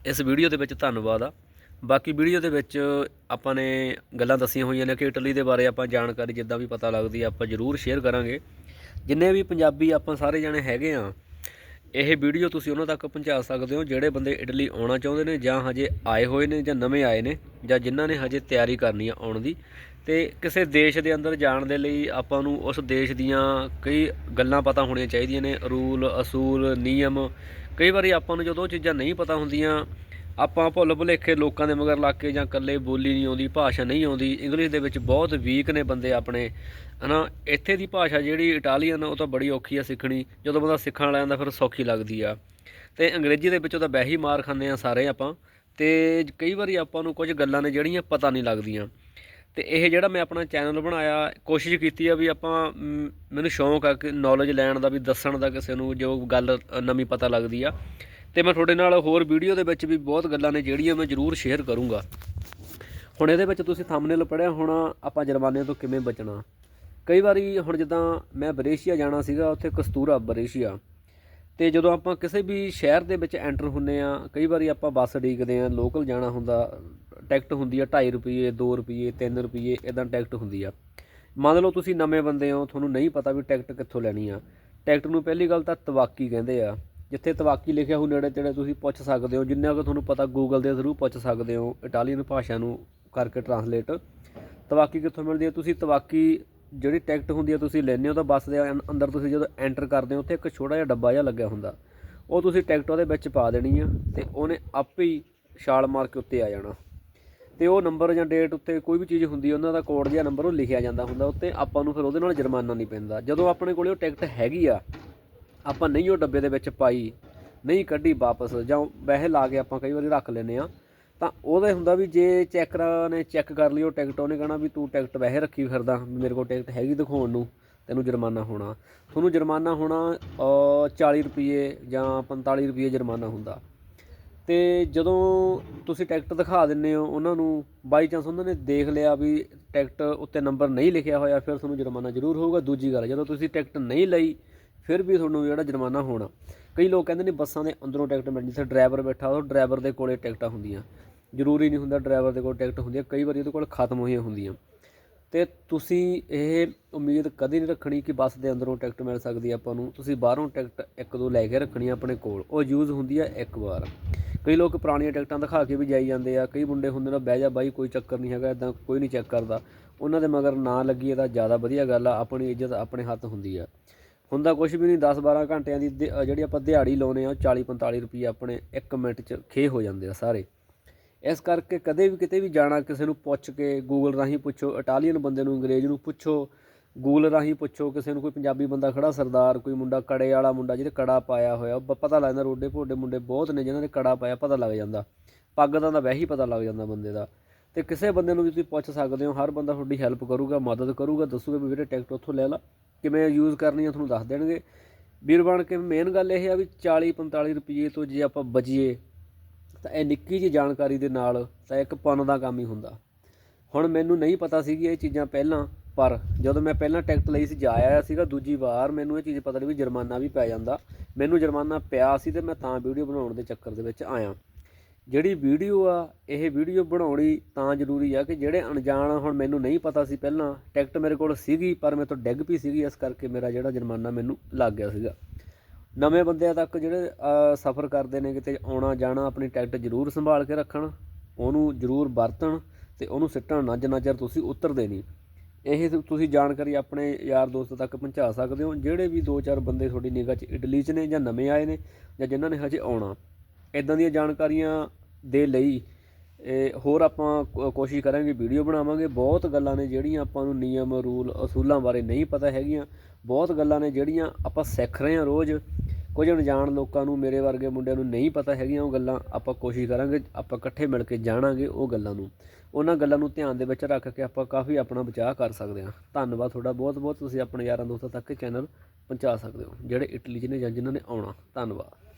ਇਸ ਵੀਡੀਓ ਦੇ ਵਿੱਚ ਧੰਨਵਾਦ ਆ। ਬਾਕੀ ਵੀਡੀਓ ਦੇ ਵਿੱਚ ਆਪਾਂ ਨੇ ਗੱਲਾਂ ਦੱਸੀਆਂ ਹੋਈਆਂ ਨੇ ਕਿ ਇਟਲੀ ਦੇ ਬਾਰੇ ਆਪਾਂ ਜਾਣਕਾਰੀ ਜਿੱਦਾਂ ਵੀ ਪਤਾ ਲੱਗਦੀ ਆ, ਆਪਾਂ ਜ਼ਰੂਰ ਸ਼ੇਅਰ ਕਰਾਂਗੇ। ਜਿੰਨੇ ਵੀ ਪੰਜਾਬੀ ਆਪਾਂ ਸਾਰੇ ਜਣੇ ਹੈਗੇ ਆ, ਇਹ ਵੀਡੀਓ ਤੁਸੀਂ ਉਹਨਾਂ ਤੱਕ ਪਹੁੰਚਾ ਸਕਦੇ ਹੋ ਜਿਹੜੇ ਬੰਦੇ ਇਟਲੀ ਆਉਣਾ ਚਾਹੁੰਦੇ ਨੇ ਜਾਂ ਹਜੇ ਆਏ ਹੋਏ ਨੇ ਜਾਂ ਨਵੇਂ ਆਏ ਨੇ। ਜਾਂ ਜਿਨ੍ਹਾਂ ਨੇ ਹਜੇ ਤਿਆਰੀ ਕਰਨੀ ਆ ਆਉਣ ਦੀ, ਤੇ ਕਿਸੇ ਦੇਸ਼ ਦੇ ਅੰਦਰ ਜਾਣ ਦੇ ਲਈ ਆਪਾਂ ਨੂੰ ਉਸ ਦੇਸ਼ ਦੀਆਂ ਕਈ ਗੱਲਾਂ ਪਤਾ ਹੋਣੀਆਂ ਚਾਹੀਦੀਆਂ ਨੇ, ਰੂਲ, ਅਸੂਲ, ਨਿਯਮ। ਕਈ ਵਾਰੀ ਆਪਾਂ ਨੂੰ ਜਦੋਂ ਉਹ ਚੀਜ਼ਾਂ ਨਹੀਂ ਪਤਾ ਹੁੰਦੀਆਂ, ਆਪਾਂ ਭੁੱਲ ਭੁਲੇਖੇ ਲੋਕਾਂ ਦੇ ਮਗਰ ਲੱਗ ਕੇ ਜਾਂ ਇਕੱਲੇ ਬੋਲੀ ਨਹੀਂ ਆਉਂਦੀ, ਭਾਸ਼ਾ ਨਹੀਂ ਆਉਂਦੀ ਇੰਗਲਿਸ਼ ਦੇ ਵਿੱਚ ਬਹੁਤ ਵੀਕ ਨੇ ਬੰਦੇ ਆਪਣੇ। ਹਨਾ, ਇੱਥੇ ਦੀ ਭਾਸ਼ਾ ਜਿਹੜੀ ਇਟਾਲੀਅਨ ਉਹ ਤਾਂ ਬੜੀ ਔਖੀ ਆ ਸਿੱਖਣੀ, ਜਦੋਂ ਬੰਦਾ ਸਿੱਖਣ ਵਾਲਾ ਜਾਂਦਾ ਫਿਰ ਸੌਖੀ ਲੱਗਦੀ ਆ। ਤੇ ਅੰਗਰੇਜ਼ੀ ਦੇ ਵਿੱਚੋਂ ਤਾਂ ਬਹਿ ਹੀ ਮਾਰ ਖਾਂਦੇ ਆ ਸਾਰੇ ਆਪਾਂ। ਤੇ ਕਈ ਵਾਰੀ ਆਪਾਂ ਨੂੰ ਕੁਝ ਗੱਲਾਂ ਨੇ ਜਿਹੜੀਆਂ ਪਤਾ ਨਹੀਂ ਲੱਗਦੀਆਂ। ਤੇ ਇਹ ਜਿਹੜਾ ਮੈਂ ਆਪਣਾ ਚੈਨਲ ਬਣਾਇਆ, ਕੋਸ਼ਿਸ਼ ਕੀਤੀ ਆ ਵੀ ਆਪਾਂ ਮੈਨੂੰ ਸ਼ੌਂਕ ਆ ਕਿ ਨੌਲੇਜ ਲੈਣ ਦਾ ਵੀ, ਦੱਸਣ ਦਾ ਕਿਸੇ ਨੂੰ ਜੋ ਗੱਲ ਨਵੀਂ ਪਤਾ ਲੱਗਦੀ ਆ। ਤੇ ਮੈਂ ਤੁਹਾਡੇ ਨਾਲ ਹੋਰ ਵੀਡੀਓ ਦੇ ਵਿੱਚ ਵੀ ਬਹੁਤ ਗੱਲਾਂ ਨੇ ਜਿਹੜੀਆਂ ਮੈਂ ਜ਼ਰੂਰ ਸ਼ੇਅਰ ਕਰੂੰਗਾ। ਹੁਣ ਇਹਦੇ ਵਿੱਚ ਤੁਸੀਂ ਥੰਬਨੇਲ ਪੜਿਆ ਹੋਣਾ, ਆਪਾਂ ਜੁਰਮਾਨੇ ਤੋਂ ਕਿਵੇਂ ਬਚਣਾ। ਕਈ ਵਾਰੀ ਹੁਣ ਜਿੱਦਾਂ ਮੈਂ ਬਰੇਸ਼ੀਆ ਜਾਣਾ ਸੀਗਾ, ਉੱਥੇ ਕਸਤੂਰਾ ਬਰੇਸ਼ੀਆ ਤੇ ਜਦੋਂ ਆਪਾਂ ਕਿਸੇ ਵੀ ਸ਼ਹਿਰ ਦੇ ਵਿੱਚ ਐਂਟਰ ਹੁੰਨੇ ਆ ਕਈ ਵਾਰੀ ਆਪਾਂ ਬੱਸ ਉਡੀਕਦੇ ਆ ਲੋਕਲ ਜਾਣਾ ਹੁੰਦਾ, ਟਿਕਟ ਹੁੰਦੀ ਆ 2.5 ਰੁਪਏ 2 ਰੁਪਏ 3 ਰੁਪਏ ਇਦਾਂ ਟਿਕਟ ਹੁੰਦੀ ਆ। ਮੰਨ ਲਓ ਤੁਸੀਂ ਨਵੇਂ ਬੰਦੇ ਹੋ, ਤੁਹਾਨੂੰ ਨਹੀਂ ਪਤਾ ਵੀ ਟਿਕਟ ਕਿੱਥੋਂ ਲੈਣੀ ਆ। ਟਿਕਟ ਨੂੰ ਪਹਿਲੀ ਗੱਲ ਤਾਂ ਤਵਾਕੀ ਕਹਿੰਦੇ ਆ, ਜਿੱਥੇ ਤਵਾਕੀ ਲਿਖਿਆ ਹੋ ਨੇੜੇ ਤੇੜੇ ਤੁਸੀਂ ਪੁੱਛ ਸਕਦੇ ਹੋ, ਜਿੰਨਾ ਕੁ ਤੁਹਾਨੂੰ ਪਤਾ ਗੂਗਲ ਦੇ ਥਰੂ ਪੁੱਛ ਸਕਦੇ ਹੋ ਇਟਾਲੀਅਨ ਭਾਸ਼ਾ ਨੂੰ ਕਰਕੇ ਟਰਾਂਸਲੇਟ ਤਵਾਕੀ ਕਿੱਥੋਂ ਮਿਲਦੀ ਹੈ ਤੁਸੀਂ ਤਵਾਕੀ ਜਿਹੜੀ ਟਿਕਟ ਹੁੰਦੀ ਹੈ ਤੁਸੀਂ ਲੈਂਦੇ ਹੋ ਤਾਂ ਬੱਸ ਦੇ ਅੰ- ਅੰਦਰ ਤੁਸੀਂ ਜਦੋਂ ਐਂਟਰ ਕਰਦੇ ਹੋ, ਉੱਥੇ ਇੱਕ ਛੋਟਾ ਜਿਹਾ ਡੱਬਾ ਜਿਹਾ ਲੱਗਿਆ ਹੁੰਦਾ। ਉਹ ਤੁਸੀਂ ਟਿਕਟ ਉਹਦੇ ਵਿੱਚ ਪਾ ਦੇਣੀ ਆ ਤੇ ਉਹਨੇ ਆਪੇ ਹੀ ਛਾਲ ਮਾਰ ਕੇ ਉੱਤੇ ਆ ਜਾਣਾ। ਤੇ ਉਹ ਨੰਬਰ ਜਾਂ ਡੇਟ ਉੱਤੇ ਕੋਈ ਵੀ ਚੀਜ਼ ਹੁੰਦੀ ਹੈ ਉਹਨਾਂ ਦਾ ਕੋਡ ਜਾਂ ਨੰਬਰ ਉਹ ਲਿਖਿਆ ਜਾਂਦਾ ਹੁੰਦਾ, ਉੱਤੇ ਆਪਾਂ ਨੂੰ ਫਿਰ ਉਹਦੇ ਨਾਲ ਜੁਰਮਾਨਾ ਨਹੀਂ ਪੈਂਦਾ। ਜਦੋਂ ਆਪਣੇ ਕੋਲੇ ਉਹ ਟਿਕਟ ਹੈਗੀ ਆ, ਆਪਾਂ ਨਹੀਂ ਉਹ ਡੱਬੇ ਦੇ ਵਿੱਚ ਪਾਈ, ਨਹੀਂ ਕੱਢੀ ਵਾਪਸ ਜਾਂ ਵੈਸੇ ਲਾ ਕੇ ਆਪਾਂ ਕਈ ਵਾਰੀ ਰੱਖ ਲੈਨੇ ਆ ਤਾਂ ਉਹਦਾ ਹੁੰਦਾ ਵੀ ਜੇ ਚੈਕਰਾਂ ਨੇ ਚੈੱਕ ਕਰ ਲਈ ਉਹ ਟਿਕਟ ਉਹਨੇ ਕਹਣਾ ਵੀ ਤੂੰ ਟਿਕਟ ਵੈਸੇ ਰੱਖੀ ਫਿਰਦਾ ਵੀ ਮੇਰੇ ਕੋਲ ਟਿਕਟ ਹੈਗੀ ਦਿਖਾਉਣ ਨੂੰ ਤੈਨੂੰ ਜੁਰਮਾਨਾ ਹੋਣਾ। ਤੁਹਾਨੂੰ ਜੁਰਮਾਨਾ ਹੋਣਾ ਅ, 40 ਰੁਪਏ ਜਾਂ 45 ਰੁਪਏ ਜੁਰਮਾਨਾ ਹੁੰਦਾ। ਤੇ ਜਦੋਂ ਤੁਸੀਂ ਟਿਕਟ ਦਿਖਾ ਦਿੰਨੇ ਹੋ ਉਹਨਾਂ ਨੂੰ ਬਾਈ ਚਾਂਸ ਉਹਨਾਂ ਨੇ ਦੇਖ ਲਿਆ ਵੀ ਟਿਕਟ ਉੱਤੇ ਨੰਬਰ ਨਹੀਂ ਲਿਖਿਆ ਹੋਇਆ ਫਿਰ ਤੁਹਾਨੂੰ ਜੁਰਮਾਨਾ ਜ਼ਰੂਰ ਹੋਊਗਾ। ਦੂਜੀ ਗੱਲ ਜਦੋਂ ਤੁਸੀਂ ਟਿਕਟ ਨਹੀਂ ਲਈ ਫਿਰ ਵੀ ਤੁਹਾਨੂੰ ਜਿਹੜਾ ਜੁਰਮਾਨਾ ਹੋਣਾ। ਕਈ ਲੋਕ ਕਹਿੰਦੇ ਨੇ ਬੱਸਾਂ ਦੇ ਅੰਦਰੋਂ ਟਿਕਟ ਮਿਲ ਜਿੱਥੇ ਡਰਾਈਵਰ ਬੈਠਾ ਉਹ ਡਰਾਈਵਰ ਦੇ ਕੋਲੇ ਟਿਕਟਾਂ ਹੁੰਦੀਆਂ। ਜ਼ਰੂਰੀ ਨਹੀਂ ਹੁੰਦਾ ਡਰਾਈਵਰ ਦੇ ਕੋਲ ਟਿਕਟ ਹੁੰਦੀ ਹੈ, ਕਈ ਵਾਰੀ ਉਹਦੇ ਕੋਲ ਖਤਮ ਹੋਈਆਂ ਹੁੰਦੀਆਂ। ਤੇ ਤੁਸੀਂ ਇਹ ਉਮੀਦ ਕਦੇ ਨਹੀਂ ਰੱਖਣੀ ਕਿ ਬੱਸ ਦੇ ਅੰਦਰੋਂ ਟਿਕਟ ਮਿਲ ਸਕਦੀ ਆਪਾਂ ਨੂੰ। ਤੁਸੀਂ ਬਾਹਰੋਂ ਟਿਕਟ ਇੱਕ ਦੋ ਲੈ ਕੇ ਰੱਖਣੀ ਆ ਆਪਣੇ ਕੋਲ। ਉਹ ਯੂਜ਼ ਹੁੰਦੀ ਆ ਇੱਕ ਵਾਰ। ਕਈ ਲੋਕ ਪੁਰਾਣੀਆਂ ਟਿਕਟਾਂ ਦਿਖਾ ਕੇ ਵੀ ਜਾਈ ਜਾਂਦੇ ਆ। ਕਈ ਮੁੰਡੇ ਹੁੰਦੇ ਨੇ, ਬਹਿ ਜਾ ਬਾਈ, ਕੋਈ ਚੱਕਰ ਨਹੀਂ ਹੈਗਾ ਇਦਾਂ ਕੋਈ ਨਹੀਂ ਚੈੱਕ ਕਰਦਾ। ਉਹਨਾਂ ਦੇ ਮਗਰ ਨਾ ਲੱਗੀਏ ਤਾਂ ਜ਼ਿਆਦਾ ਵਧੀਆ ਗੱਲ ਆ, ਆਪਣੀ ਇੱਜ਼ਤ ਆਪਣੇ ਹੱਥ ਹੁੰਦੀ ਆ। ਹੁੰਦਾ ਕੁਝ ਵੀ ਨਹੀਂ 10 12 ਘੰਟਿਆਂ ਦੀ ਦਿ- ਜਿਹੜੀ ਆਪਾਂ ਦਿਹਾੜੀ ਲਾਉਨੇ ਆ ਉਹ 40 45 ਰੁਪਏ ਆਪਣੇ 1 ਮਿੰਟ 'ਚ ਖੇ ਹੋ ਜਾਂਦੇ ਆ ਸਾਰੇ। ਇਸ ਕਰਕੇ ਕਦੇ ਵੀ ਕਿਤੇ ਵੀ ਜਾਣਾ, ਕਿਸੇ ਨੂੰ ਪੁੱਛ ਕੇ ਗੂਗਲ ਰਾਹੀਂ ਪੁੱਛੋ ਇਟਾਲੀਅਨ ਬੰਦੇ ਨੂੰ ਅੰਗਰੇਜ਼ ਨੂੰ ਪੁੱਛੋ ਗੂਗਲ ਰਾਹੀਂ ਪੁੱਛੋ, ਕਿਸੇ ਨੂੰ ਕੋਈ ਪੰਜਾਬੀ ਬੰਦਾ ਖੜਾ ਸਰਦਾਰ, ਕੋਈ ਮੁੰਡਾ ਕੜੇ ਵਾਲਾ ਮੁੰਡਾ ਜਿਹਦੇ ਕੜਾ ਪਾਇਆ ਹੋਇਆ ਪਤਾ ਲੱਗਦਾ ਰੋਡੇ ਭੋਡੇ ਮੁੰਡੇ ਬਹੁਤ ਨੇ ਜਿਨ੍ਹਾਂ ਨੇ ਕੜਾ ਪਾਇਆ ਪਤਾ ਲੱਗ ਜਾਂਦਾ। ਪੱਗ ਦਾ ਤਾਂ ਵੈਸੇ ਪਤਾ ਲੱਗ ਜਾਂਦਾ ਬੰਦੇ ਦਾ। ਤੇ ਕਿਸੇ ਬੰਦੇ ਨੂੰ ਵੀ ਤੁਸੀਂ ਪੁੱਛ ਸਕਦੇ ਹੋ, ਹਰ ਬੰਦਾ ਤੁਹਾਡੀ ਹੈਲਪ ਕਰੂਗਾ, ਮਦਦ ਕਰੂਗਾ, ਦੱਸੂਗਾ ਵੀ ਵੀਰੇ ਟਿਕਟ ਉੱਥੋਂ ਲੈ ਲਾ, ਕਿਵੇਂ ਯੂਜ਼ ਕਰਨੀ ਆ, ਤੁਹਾਨੂੰ ਦੱਸ ਦੇਣਗੇ। ਵੀਰ ਬਣ ਕੇ ਮੇਨ ਗੱਲ ਇਹ ਆ ਵੀ 40 45 ਰੁਪਏ ਤੋਂ ਜੇ ਆਪਾਂ ਬਚੀਏ ਤਾਂ ਇਹ ਨਿੱਕੀ ਜਿਹੀ ਜਾਣਕਾਰੀ ਦੇ ਨਾਲ ਤਾਂ ਇੱਕ ਪੁੰਨ ਦਾ ਕੰਮ ਹੀ ਹੁੰਦਾ। ਹੁਣ ਮੈਨੂੰ ਨਹੀਂ ਪਤਾ ਸੀਗੀ ਇਹ ਚੀਜ਼ਾਂ ਪਹਿਲਾਂ ਪਰ ਜਦੋਂ ਮੈਂ ਪਹਿਲਾਂ ਟਿਕਟ ਲਈ ਸੀ ਜਾ ਆਇਆ ਸੀਗਾ ਦੂਜੀ ਵਾਰ ਮੈਨੂੰ ਇਹ ਚੀਜ਼ ਪਤਾ ਨਹੀਂ ਵੀ ਜੁਰਮਾਨਾ ਵੀ ਪੈ ਜਾਂਦਾ। ਮੈਨੂੰ ਜੁਰਮਾਨਾ ਪਿਆ ਸੀ ਤੇ ਮੈਂ ਤਾਂ ਵੀਡੀਓ ਬਣਾਉਣ ਦੇ ਚੱਕਰ ਦੇ ਵਿੱਚ ਆਇਆ। ਜਿਹੜੀ ਵੀਡੀਓ ਆ ਇਹ ਵੀਡੀਓ ਬਣਾਉਣੀ ਤਾਂ ਜ਼ਰੂਰੀ ਆ ਕਿ ਜਿਹੜੇ ਅਣਜਾਣ ਆ, ਹੁਣ ਮੈਨੂੰ ਨਹੀਂ ਪਤਾ ਸੀ ਪਹਿਲਾਂ ਟਿਕਟ ਮੇਰੇ ਕੋਲ ਸੀਗੀ ਪਰ ਮੇਰੇ ਤੋਂ ਡਿੱਗ ਪਈ ਸੀਗੀ ਇਸ ਕਰਕੇ ਮੇਰਾ ਜਿਹੜਾ ਜੁਰਮਾਨਾ ਮੈਨੂੰ ਲੱਗ ਗਿਆ ਸੀਗਾ। ਨਵੇਂ ਬੰਦਿਆਂ ਤੱਕ ਜਿਹੜੇ ਸਫ਼ਰ ਕਰਦੇ ਨੇ, ਕਿਤੇ ਆਉਣਾ, ਜਾਣਾ, ਆਪਣੀ ਟਿਕਟ ਜ਼ਰੂਰ ਸੰਭਾਲ ਕੇ ਰੱਖਣ, ਉਹਨੂੰ ਜ਼ਰੂਰ ਵਰਤਣ ਅਤੇ ਉਹਨੂੰ ਸਿੱਟਣ ਨਾ ਜਿੰਨਾ ਚਿਰ ਤੁਸੀਂ ਉਤਰਦੇ ਨਹੀਂ। ਇਹ ਤੁਸੀਂ ਜਾਣਕਾਰੀ ਆਪਣੇ ਯਾਰ ਦੋਸਤ ਤੱਕ ਪਹੁੰਚਾ ਸਕਦੇ ਹੋ, ਜਿਹੜੇ ਵੀ ਦੋ ਚਾਰ ਬੰਦੇ ਤੁਹਾਡੀ ਨਿਗਾਹ 'ਚ ਇਟਲੀ 'ਚ ਨੇ ਜਾਂ ਨਵੇਂ ਆਏ ਨੇ ਜਾਂ ਜਿਨ੍ਹਾਂ ਨੇ ਹਜੇ ਆਉਣਾ। ਇਦਾਂ ਦੀਆਂ ਜਾਣਕਾਰੀਆਂ ਦੇ ਲਈ, ਇਹ, ਹੋਰ ਆਪਾਂ ਕੋ- ਕੋਸ਼ਿਸ਼ ਕਰਾਂਗੇ, ਵੀਡੀਓ ਬਣਾਵਾਂਗੇ। ਬਹੁਤ ਗੱਲਾਂ ਨੇ ਜਿਹੜੀਆਂ ਆਪਾਂ ਨੂੰ ਨਿਯਮ, ਰੂਲ, ਅਸੂਲਾਂ ਬਾਰੇ ਨਹੀਂ ਪਤਾ ਹੈਗੀਆਂ। ਬਹੁਤ ਗੱਲਾਂ ਨੇ ਜਿਹੜੀਆਂ ਆਪਾਂ ਸਿੱਖ ਰਹੇ ਹਾਂ ਰੋਜ਼। ਕੁਝ ਅਣਜਾਣ ਲੋਕਾਂ ਨੂੰ, ਮੇਰੇ ਵਰਗੇ ਮੁੰਡਿਆਂ ਨੂੰ ਨਹੀਂ ਪਤਾ ਹੈਗੀਆਂ ਉਹ ਗੱਲਾਂ ਆਪਾਂ ਕੋਸ਼ਿਸ਼ ਕਰਾਂਗੇ, ਆਪਾਂ ਇਕੱਠੇ ਮਿਲ ਕੇ ਜਾਣਾਂਗੇ ਉਹ ਗੱਲਾਂ ਨੂੰ। ਉਹਨਾਂ ਗੱਲਾਂ ਨੂੰ ਧਿਆਨ ਦੇ ਵਿੱਚ ਰੱਖ ਕੇ ਆਪਾਂ ਕਾਫੀ ਆਪਣਾ ਬਚਾਅ ਕਰ ਸਕਦੇ ਹਾਂ। ਧੰਨਵਾਦ ਤੁਹਾਡਾ ਬਹੁਤ ਬਹੁਤ। ਤੁਸੀਂ ਆਪਣੇ ਯਾਰਾਂ ਦੋਸਤਾਂ ਤੱਕ ਚੈਨਲ ਪਹੁੰਚਾ ਸਕਦੇ ਹੋ, ਜਿਹੜੇ ਇਟਲੀ 'ਚ ਨੇ ਜਾਂ ਜਿਨ੍ਹਾਂ ਨੇ ਆਉਣਾ। ਧੰਨਵਾਦ।